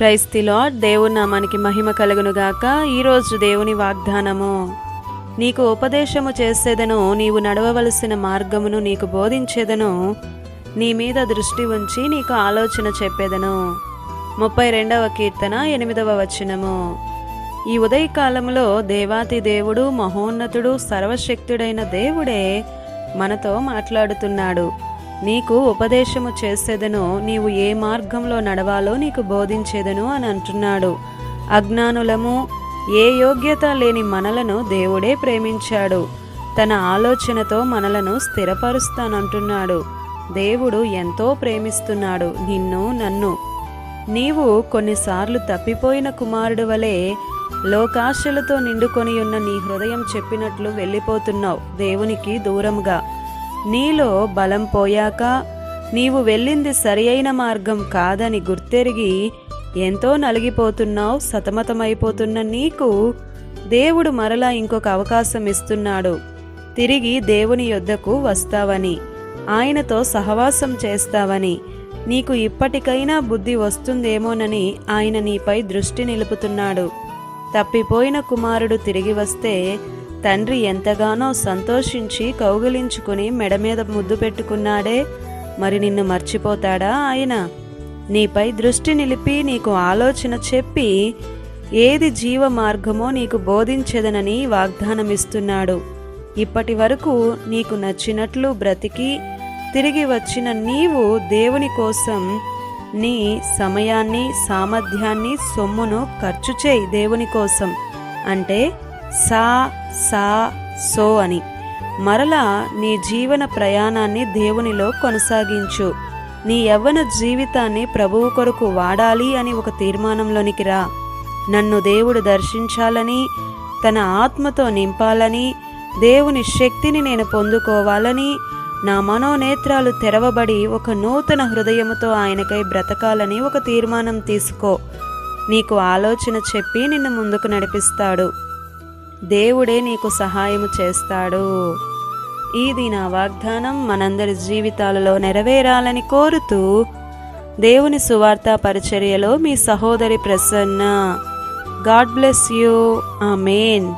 క్రైస్తిలో దేవుని నామానికి మహిమ కలుగునుగాక ఈరోజు దేవుని వాగ్దానము. నీకు ఉపదేశము చేసేదను నీవు నడవవలసిన మార్గమును నీకు బోధించేదను నీ మీద దృష్టి ఉంచి నీకు ఆలోచన చెప్పేదను. ముప్పై రెండవ కీర్తన ఎనిమిదవ వచనము. ఈ ఉదయకాలంలో దేవాతి దేవుడు మహోన్నతుడు సర్వశక్తుడైన దేవుడే మనతో మాట్లాడుతున్నాడు. నీకు ఉపదేశము చేసేదను నీవు ఏ మార్గంలో నడవాలో నీకు బోధించేదను అని అంటున్నాడు. అజ్ఞానులము ఏ యోగ్యత లేని మనలను దేవుడే ప్రేమించాడు. తన ఆలోచనతో మనలను స్థిరపరుస్తానంటున్నాడు. దేవుడు ఎంతో ప్రేమిస్తున్నాడు నిన్ను నన్ను. నీవు కొన్నిసార్లు తప్పిపోయిన కుమారుడు వలె లోకాశలతో నిండుకొని ఉన్న నీ హృదయం చెప్పినట్లు వెళ్ళిపోతున్నావు దేవునికి దూరంగా నీలో బలం పోయాక నీవు వెళ్ళింది సరి అయిన మార్గం కాదని గుర్తెరిగి ఎంతో నలిగిపోతున్నావు సతమతమైపోతున్న నీకు దేవుడు మరలా ఇంకొక అవకాశం ఇస్తున్నాడు. తిరిగి దేవుని యొద్దకు వస్తావని ఆయనతో సహవాసం చేస్తావని నీకు ఇప్పటికైనా బుద్ధి వస్తుందేమోనని ఆయన నీపై దృష్టి నిలుపుతున్నాడు. తప్పిపోయిన కుమారుడు తిరిగి వస్తే తండ్రి ఎంతగానో సంతోషించి కౌగిలించుకుని మెడ మీద ముద్దు పెట్టుకున్నాడే. మరి నిన్ను మర్చిపోతాడా ఆయన? నీపై దృష్టి నిలిపి నీకు ఆలోచన చెప్పి ఏది జీవ మార్గమో నీకు బోధించదనని వాగ్దానమిస్తున్నాడు. ఇప్పటి వరకు నీకు నచ్చినట్లు బ్రతికి తిరిగి వచ్చిన నీవు దేవుని కోసం నీ సమయాన్ని సామర్థ్యాన్ని సొమ్మును ఖర్చు చేయి దేవుని కోసం. అంటే సా సా సో అని. మరలా నీ జీవన ప్రయాణాన్ని దేవునిలో కొనసాగించు. నీ యవ్వన జీవితాన్ని ప్రభువు కొరకు వాడాలి అని ఒక తీర్మానంలోనికి రా. నన్ను దేవుడు దర్శించాలని తన ఆత్మతో నింపాలని దేవుని శక్తిని నేను పొందుకోవాలని నా మనోనేత్రాలు తెరవబడి ఒక నూతన హృదయముతో ఆయనకై బ్రతకాలని ఒక తీర్మానం తీసుకో. నీకు ఆలోచన చెప్పి నిన్ను ముందుకు నడిపిస్తాడు. దేవుడే నీకు సహాయము చేస్తాడు. ఇది నా వాగ్దానం మనందరి జీవితాలలో నెరవేరాలని కోరుతూ దేవుని సువార్త పరిచర్యలో మీ సహోదరి Prasanna. God bless you. Amen.